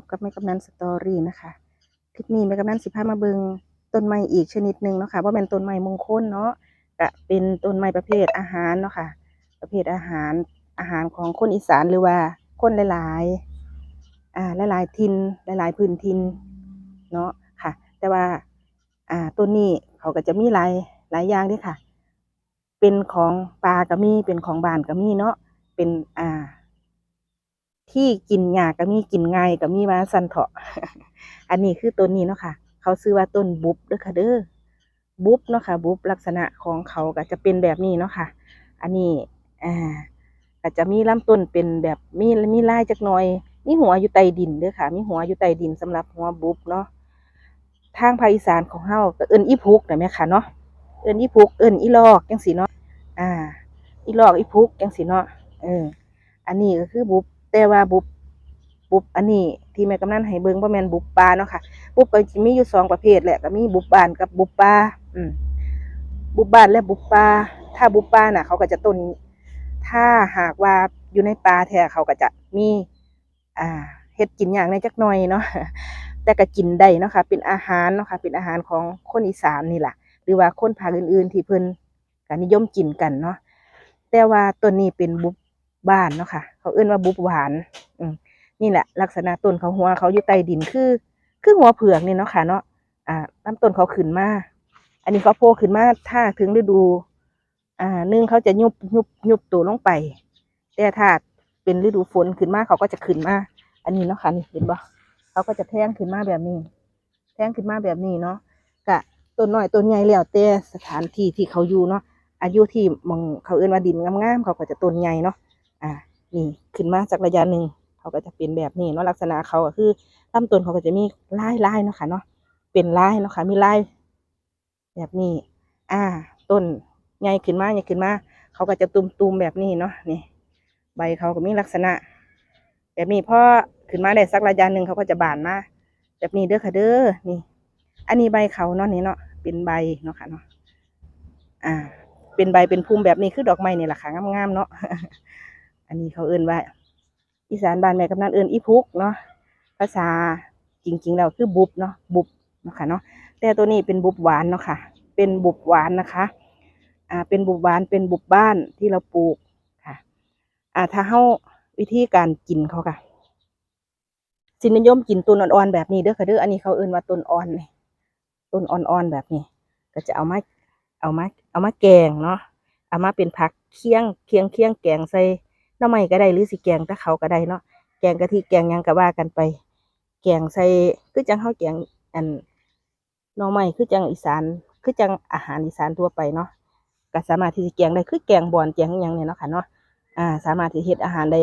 บกับแม่กำนันสตอรี่นะคะคลิปนี้แม่กำนันสิพามาเบิงต้นไม้อีกชนิดหนึ่งเนาะค่ะว่าเป็นต้นไม้มงคลเนาะก็เป็นต้นไม้ประเภทอาหารเนาะค่ะ ประเภทอาหารอาหารของคนอีสานหรือว่าคนหลายๆอ่าหลายๆทินหลายๆพื้นทินเนาะค่ะ แต่ว่าอ่าต้นนี้เขาก็จะมีหลายหลายอย่างด้วยค่ะ เป็นของปลาก็มีเป็นของบานก็มีเนาะเป็นอ่า ที่กินหญ้าก็มีกินง่ายก็มีมาสันเถาะ อันนี้คือต้นนี้เนาะค่ะ เขาซื้อว่าต้นบุบเด้อค่ะเด้อบุบเนาะค่ะ บุบลักษณะของเขาก็จะเป็นแบบนี้เนาะค่ะ อันนี้อ่าก็จะมีลำต้นเป็นแบบมีมีลายจักหน่อย มีหัวอยู่ใต้ดินเด้อค่ะ มีหัวอยู่ใต้ดินสำหรับหัวบุบเนาะทางภาคอีสานของเฮาก็เอิ้นอีพุกนะแม่ค่ะเนาะเอิ้นอีพุกเอิ้นอีลอกจังซี่เนาะอ่า อีลอกอีพุกจังซี่เนาะเอออันนี้ก็คือบุบ แต่ว่าบุบบุบอันนี้ที่แม่กำนันให้เบิ่งบ่แม่นบุบปลาเนาะค่ะ บุบก็มีอยู่สองประเภทแหละก็มีบุบบานกับบุบปลาอืมบุบบานและบุบปลาถ้าบุบปลาน่ะ เขาก็จะต้น ถ้าหากว่าอยู่ในป่าแท้เขาก็จะมี อ่าเฮ็ดกินอย่างในจักหน่อยเนาะแต่ก็กินได้เนาะค่ะ เป็นอาหารเนาะค่ะ เป็นอาหารของคนอีสานนี่แหละหรือว่าคนภาคอื่น ๆ ที่เพิ่นก็นิยมกินกันเนาะแต่ว่าต้นนี้เป็นบุบ บ้านเนาะค่ะ เขาเอื้นว่าบุบหวาน อืมนี่แหละ ลักษณะต้นเขาหัวเขาอยู่ใต้ดินคือ คือหัวเผือกนี่เนาะค่ะเนาะอ่าลำต้นเขาขึ้นมาอันนี้เขาโผล่ขึ้นมาถ้าถึงฤดู อ่าหนึ่งเขาจะยุบยุบยุบตัวลงไป แต่ถ้าเป็นฤดูฝนขึ้นมาเขาก็จะขึ้นมา อันนี้เนาะค่ะนี่เห็นบ่เขาก็จะแท่งขึ้นมาแบบนี้ แท่งขึ้นมาแบบนี้เนาะกะต้นน้อยต้นใหญ่แล้วแต่สถานที่ที่เขาอยู่เนาะอายุที่มองเขาเอื้นว่าดินงามๆเขาก็จะต้นใหญ่เนาะ นี่ขึ้นมาจากระยะหนึ่งเขาก็จะเป็นแบบนี้เนาะลักษณะเขาก็คือลำต้นเขาก็จะมีลายลายๆเนาะค่ะเนาะเป็นลายเนาะค่ะมีลายแบบนี้ อ่า ต้นใหญ่ขึ้นมาใหญ่ขึ้นมาเขาก็จะตุมๆแบบนี้เนาะนี่ ใบเขาก็มีลักษณะ แบบนี้พอขึ้นมาได้สักระยะหนึ่งเขาก็จะบานมาแบบนี้เด้อค่ะเด้อนี่ อันนี้ใบเขาเนาะนี่เนาะเป็นใบเนาะค่ะเนาะอ่า เป็นใบเป็นพุ่มแบบนี้คือดอกไม้นี่แหละค่ะงามๆเนาะ อันนี้เขาเอื่นว่า อีสานบ้านแม่กำนันเอื่นอีพุกเนาะภาษาจริงๆแล้วคือบุบเนาะบุบเนาะค่ะเนาะแต่ตัวนี้เป็นบุบหวานเนาะค่ะ เป็นบุบหวานนะคะอ่าเป็นบุบหวานเป็นบุบบ้านที่เราปลูกค่ะอ่าถ้าเฮาวิธีการกินเขาค่ะสินิยมกินต้นอ่อนๆแบบนี้เด้อค่ะเด้ออันนี้เขาเอื่นว่าต้นอ่อนนี่ต้นอ่อนๆแบบนี้ ก็จะเอามาเอามาเอามาแกงเนาะเอามาเป็นผักเคี่ยงเคี่ยงเคี่ยงแกงใส่ น้ำไม้ก็ได้หรือสิแกงตะเขาก็ได้เนาะแกงกะทิแกงยังก็ว่ากันไป แกงใส่คือจังเฮาแกงอันน่อไม้คือจังอีสานคือจังอาหารอีสานทั่วไปเนาะก็สามารถที่จะแกงได้คือแกงบอนแกงยังเนี่ยเนาะค่ะเนาะอ่า สามารถที่เฮ็ดอาหารได้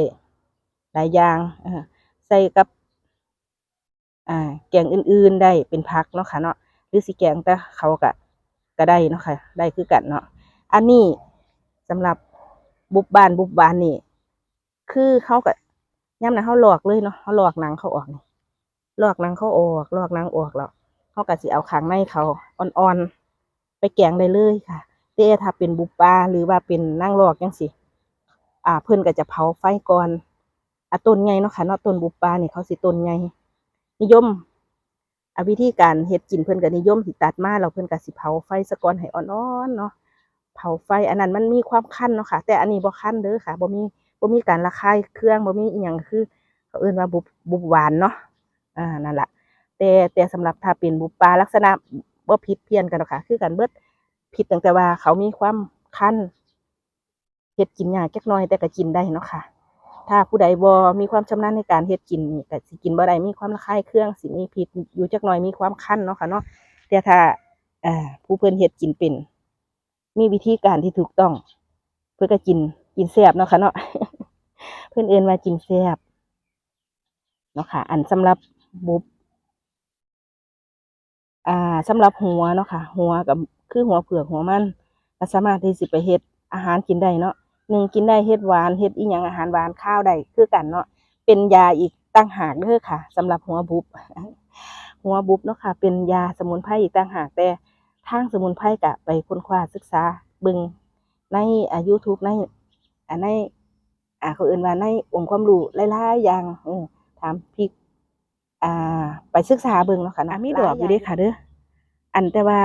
หลายอย่างอใส่กับ อ่า แกงอื่น ๆได้เป็นผักเนาะค่ะเนาะหรือสิแกงแต่เขาก็ก็ได้เนาะค่ะ ได้คือกันเนาะอันนี้สำหรับบุบบานบุบบานนี่ คือเขาก็ย่ำนะเขาหลอกเลยเนาะเขาหลอกหนังเขาออกหลอกหนังเขาออกหลอกหนังออกแล้วเขาก็สิเอาขางในเขาอ่อนๆไปแกงได้เลยค่ะแต่ถ้าเป็นบุปลาหรือว่าเป็นนั่งหลอกจังสิอ่า เพิ่อนก็จะเผาไฟก่อนอะต้นใหญ่เนาะค่ะเนาะต้นบุปลาเนี่ยเขาสิต้นใหญ่นิยมอวิธีการเฮ็ดกินเพิ่อนก็นิยมสิตัดมาแล้วเพิ่อนก็สิเผาไฟซะก่อนให้อ่อนๆเนาะเผาไฟอันนั้นมันมีความคันเนาะค่ะ แต่อันนี้บ่คันเด้อค่ะบ่มี บ่มีการระคายเครื่องบ่มีอีหยังคือเขาเอิ้นว่าบุบบุบหวานเนาะอ่านั่นแหละแต่แต่สำหรับถ้าเป็นบุบปลาลักษณะบ่ผิดเพี้ยนกันหรอกค่ะ คือกันเบิดผิดตั้งแต่ว่าเขามีความคั้นเฮ็ดกินยากจักหน่อยแต่ก็กินได้เนาะค่ะ ถ้าผู้ใดบ่มีความชำนาญในการเฮ็ดกินนี่ก็สิกินบ่ได้มีความระคายเครื่องสิมีพิษอยู่จักหน่อยมีความคั้นเนาะค่ะเนาะแต่ถ้าอ่าผู้เพิ่อนเฮ็ดกินเป็น มีวิธีการที่ถูกต้อง เพื่อก็กินกินแซ่บเนาะค่ะเนาะ เพื่อนเอินว่ากินแซ่บเนาะค่ะ อันสำหรับบุบอ่าสำหรับหัวเนาะค่ะ หัวกับคือหัวเผือกหัวมันก็สามารถที่สิไปเฮ็ดอาหารกินได้เนาะหนึ่งกินได้เฮ็ดหวานเฮ็ดอีหยังอาหารหวานข้าวได้คือกันเนาะเป็นยาอีกตั้งหากเด้อค่ะสำหรับหัวบุบหัวบุบเนาะค่ะ เป็นยาสมุนไพรอีกต่างหากแต่ทางสมุนไพรกะไปค้นคว้าศึกษาบิ่งในอ่า YouTube ในอ่าใน อ่าเขาเอื่นว่าในองค์ความรู้หลายๆอย่างเออถามพี่อ่า ไปศึกษาเบิ่งเนาะค่ะนะมีดอกอยู่เด้ค่ะเด้ออันแต่ว่า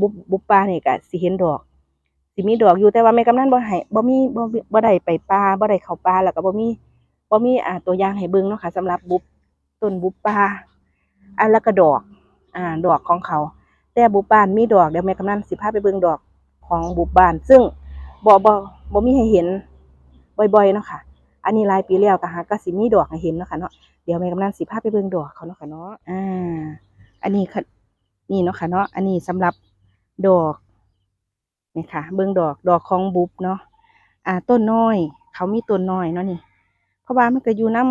บุบบุบปลานี่ก็สิเห็นดอกสิมีดอกอยู่แต่ว่าแม่กำนันบ่ให้บ่มีบ่มีบ่ได้ไปป่าบ่ได้เข้าป่าแล้วก็บ่มีบ่มีอ่าตัวอย่างให้เบิ่งเนาะค่ะสำหรับบุบต้นบุบปลาอันแล้วก็ดอก อ่า ดอกของเขา แต่บุบบ้านมีดอกเดี๋ยวแม่กำนันสิพาไปเบิ่งดอกของบุบบ้าน ซึ่งบ่บ่บ่มีให้เห็น บ่อยๆเนาะค่ะ อันนี้ลายปีแล้วก็หาก็สิมีดอกให้เห็นเนาะค่ะเนาะ เดี๋ยวแม่กำนันสิพาไปเบิ่งดอกเขาเนาะค่ะเนาะ อ่า อันนี้ค่ะ นี่เนาะค่ะเนาะ อันนี้สำหรับดอกนี่ค่ะ เบิ่งดอก ดอกของบุบเนาะ อ่า ต้นน้อย เขามีต้นน้อยเนาะนี่ เพราะว่ามันก็อยู่น้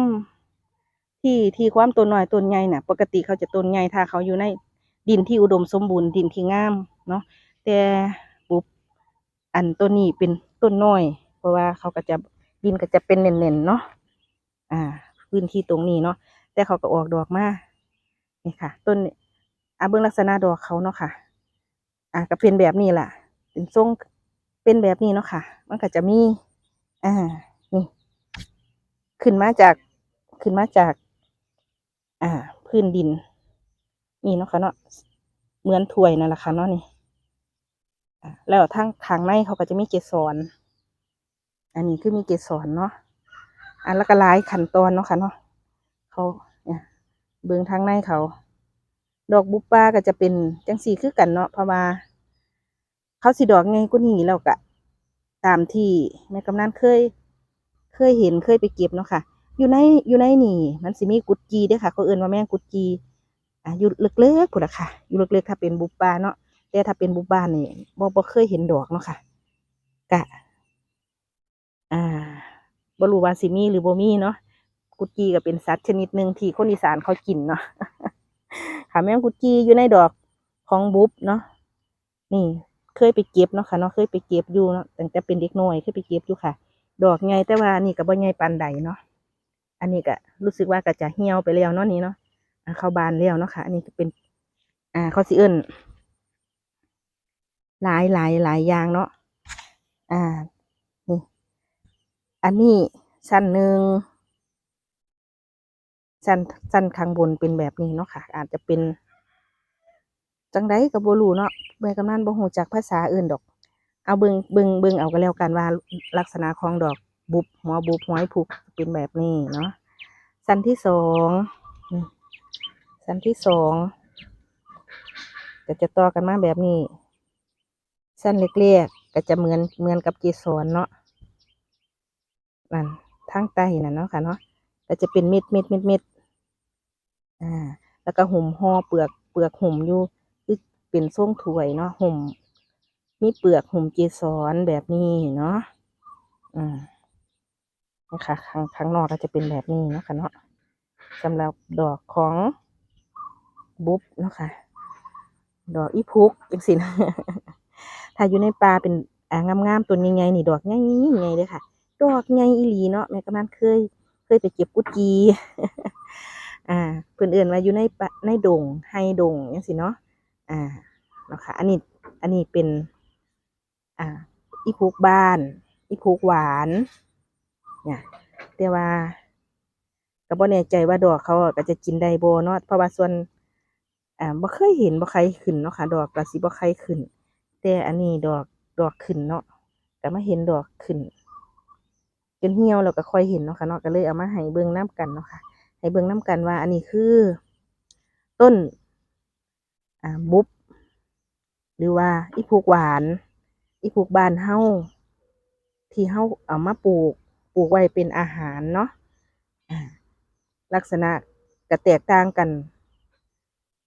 ำที่ที่ความต้นน้อยต้นใหญ่น่ะ ปกติเขาจะต้นใหญ่ถ้าเขาอยู่ในดินที่อุดมสมบูรณ์ดินที่งามเนาะแต่บุบอันต้นนี้เป็นต้นน้อย เพราะว่าเขาก็จะ ดินก็จะเป็นเน่นๆเนาะอ่า พื้นที่ตรงนี้เนาะแต่เขาก็ออกดอกมานี่ค่ะ ต้นอ่าเบื้องลักษณะดอกเขาเนาะค่ะ อ่าก็เป็นแบบนี้แหละเป็นทรงเป็นแบบนี้เนาะค่ะ มันก็จะมี อ่า นี่ ขึ้นมาจากขึ้นมาจาก อ่า พื้นดิน นี่เนาะค่ะเนาะ เหมือนถ้วยนั่นแหละค่ะเนาะนี่อ่าแล้วทางทางในเขาก็จะมีเกสร อันนี้คือมีเกสรเนาะอันล้วก็หลายขั้นตอนเนาะค่ะเนาะเขาเนี่ยเบื้องทางในเขา ดอกบุปผาก็จะเป็นจังสีคือกันเนาะเพราะว่าเขาสิดอกไงก็นี่แล้วก็ตามที่แม่กำนันเคย เคยเห็นเคยไปเก็บเนาะค่ะ อยู่ในอยู่ในนี่ มันสิมีกุดจีด้วยค่ะเขาเอื่นว่าแมงกุดจีอะอยู่เล็กๆพุ่นละค่ะ อยู่เล็กๆถ้าเป็นบุปผาเนาะแต่ถ้าเป็นบุปผานี่บ่บ่เคยเห็นดอกเนาะค่ะกะ อ่าบรูวาสิมีหรือโบมีเนาะกุดจีก็เป็นสัตว์ชนิดหนึ่งที่คนอีสานเขากินเนาะค่ะแมงกุดจีอยู่ในดอกของบุบเนาะนี่เคยไปเก็บเนาะค่ะเนาะเคยไปเก็บอยู่เนาะตั้งแต่เป็นเด็กน้อยเคยไปเก็บอยู่ค่ะ ดอกใหญ่แต่ว่านี่ก็บ่ใหญ่ปานใดเนาะอันนี้ก็รู้สึกว่าก็จะเหี่ยวไปแล้วเนาะนี่เนาะเข้าบานแล้วเนาะค่ะ อันนี้ก็เป็น อ่าเขาสิเอิ้นหลายหลายหลายอย่างเนาะอ่า อันนี้ชั้นหนึ่งชั้นชั้นข้างบนเป็นแบบนี้เนาะค่ะ อาจจะเป็น จังไดก็บ่รู้เนาะแม่กำนันบ่ฮู้จักภาษาอื่นดอก เอาเบิงเบิงเบิงเอาก็แล้วกันว่าลักษณะของดอกบุบหัวบุบหัวผูกเป็นแบบนี้เนาะชั้นที่สองชั้นที่สองก็จะต่อกันมาแบบนี้ชั้นเล็กๆก็จะเหมือนเหมือนกับเกสรเนาะ นั่นทางใต้น่ะเนาะค่ะเนาะก็จะเป็นเม็ดเม็ดเม็ดเม็ดอ่า แล้วก็ห่มห่อเปลือกเปลือกห่มอยู่คือเป็นทรงถ้วยเนาะห่มมีเปลือกห่มเกสรแบบนี้เนาะอืมนะคะข้างข้างนอกก็จะเป็นแบบนี้เนาะค่ะเนาะสำหรับดอกของบุ๊บเนาะค่ะ ดอกอีพุกจังสินะถ้าอยู่ในป่าเป็นอ่างามๆต้นใหญ่ๆนี่ดอกใหญ่ๆใหญ่เลยค่ะ ดอกใหญ่อีหลีเนาะแม่กำนันเคย เคยไปเก็บกุดจีอ่าเพื่อนเอื่นว่าอยู่ในในดงไฮดงยังสิเนาะอ่าเนาะค่ะอันนี้อันนี้เป็น อ่า อีพุกบ้าน อีพุกหวานเนี่ยแต่ว่าก็บ่แน่ใจว่าดอกเขาก็จะกินได้บ่เนาะเพราะว่าส่วนอ่าบ่เคยเห็นบ่ใครขึ้นเนาะค่ะดอกก็สิบ่ใครขึ้น แต่อันนี้ดอกดอกขึ้นเนาะก็มาเห็นดอกขึ้น จนเหี่ยวแล้วก็ค่อยเห็นเนาะค่ะเนาะก็เลยเอามาให้เบิ่งน้ากันเนาะค่ะให้เบิ่งน้ากันว่า อันนี้คือ ต้นอ่าบุบหรือว่า อีผูกหวาน อีผูกบานเฮาที่เฮาเอามาปลูกปลูกไว้เป็นอาหารเนาะลักษณะก็แตกต่างกัน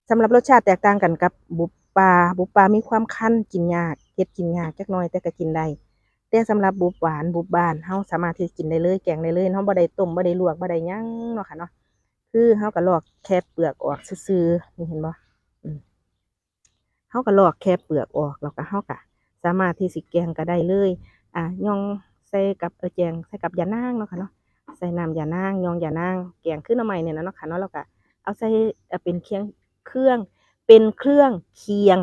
สำหรับรสชาติแตกต่างกันกับบุปปลาบุปปลามีความคั้นกินยากเฮ็ดกินยากจักหน่อยแต่ก็กินได้ แต่สำหรับบุบหวานบุบบานเฮาสามารถที่กินได้เลยแกงได้เลยเฮาบ่ได้ต้มบ่ได้ลวกบ่ได้ยังเนาะค่ะเนาะคือเฮาก็ลอกแค่เปลือกออกซื่อๆนี่เห็นบ่อืมเฮาก็ลอกแค่เปลือกออกแล้วก็เฮาก็สามารถที่สิแกงก็ได้เลย อะย่องใส่กับเออแจงใส่กับยานางเนาะค่ะเนาะใส่น้ำยานางย่องยานางแกงขึ้นมาใหม่เนี่ยนะเนาะค่ะเนาะแล้วก็เอาใส่เอ่อเป็นเคียงเครื่องเป็นเครื่องเคียง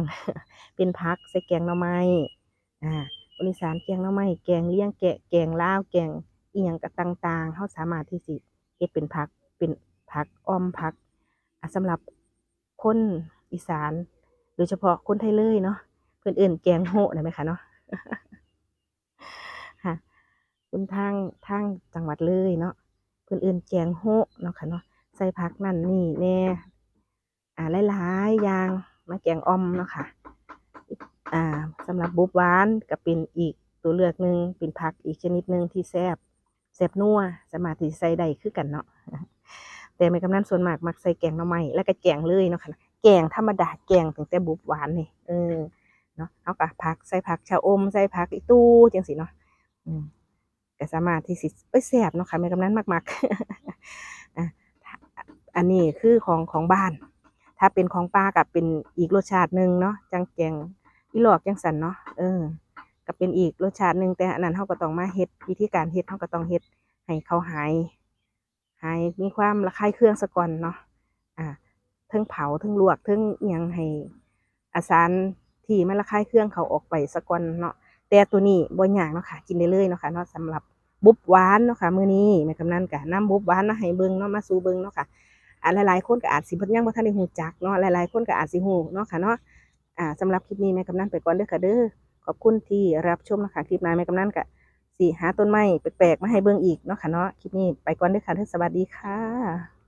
เป็นพักใส่แกงหน่อไม้อ่า บริสานแกงหน่อไม้แกงเลี้ยงแกะแกงลาวแกงอีหยังก็ต่างๆเฮาสามารถที่สิเฮ็ดเป็นผักเป็นผักอ้อมผักอะสำหรับคนอีสาน โดยเฉพาะคนไทยเลยเนาะเพื่อนเอื่นแกงโหะนะไหมคะเนาะค่ะคุณทางทางจังหวัดเลยเนาะเพื่อนเอื่นแกงโหะเนาะค่ะเนาะใส่ผักนั่นนี่แน่อ่าหลายๆอย่างมาแกงอ่อมเนาะค่ะ อ่าสำหรับบุบหวานก็เป็นอีกตัวเลือกหนึ่งเป็นผักอีกชนิดหนึ่งที่แซบแซบนัวสามารถที่ใส่ได้คือกันเนาะแต่แม่กำนันส่วนมากมักใส่แกงหน่อไม้แล้วก็แกงเลยเนาะค่ะแกงธรรมดาแกงตั้งแต่บุบหวานนี่เออเนาะเอากะผักใส่ผักชะอมใส่ผักอีตู้จังสิเนาะอืมก็สามารถที่สิเอ้ยแซบเนาะค่ะแม่กำนันมักๆอะอันนี้คือของของบ้าน ถ้าเป็นของป้ากับเป็นอีกรสชาติหนึ่งเนาะจังแกง อีหลอกจังสันเนาะเออก็เป็นอีกรสชาติหนึ่งแต่อันนั้นเขาก็ต้องมาเฮ็ดวิธีการเฮ็ดเขาก็ต้องเฮ็ดให้เขาหาย หายมีความระคายเครื่องสะก่อนเนาะอ่าเทิงเผาเทิงลวกเทิงยังให้อาสารที่มันระคายเครื่องเขาออกไปสะก่อนเนาะแต่ตัวนี้บ่ยากเนาะค่ะ กินได้เลยเนาะค่ะเนาะสำหรับบุบหวานเนาะค่ะมื้อนี้แม่กำนันกะน้ำบุบหวานมาให้เบิ่งเนาะมาสู่เบิ่งเนาะค่ะอ่าหลายๆคนก็อาจสิเพิ่นยังบ่ทันได้ฮู้จักเนาะหลายๆคนก็อาจสิฮู้เนาะค่ะเนาะ อ่าสำหรับคลิปนี้แม่กำนันไปก่อนเด้อค่ะเด้อขอบคุณที่รับชมนะคะคลิปหน้าแม่กำนันกะสิหาต้นไม้แปลกๆมาให้เบิ่งอีกเนาะค่ะเนาะคลิปนี้ไปก่อนเด้อค่ะเด้อสวัสดีค่ะ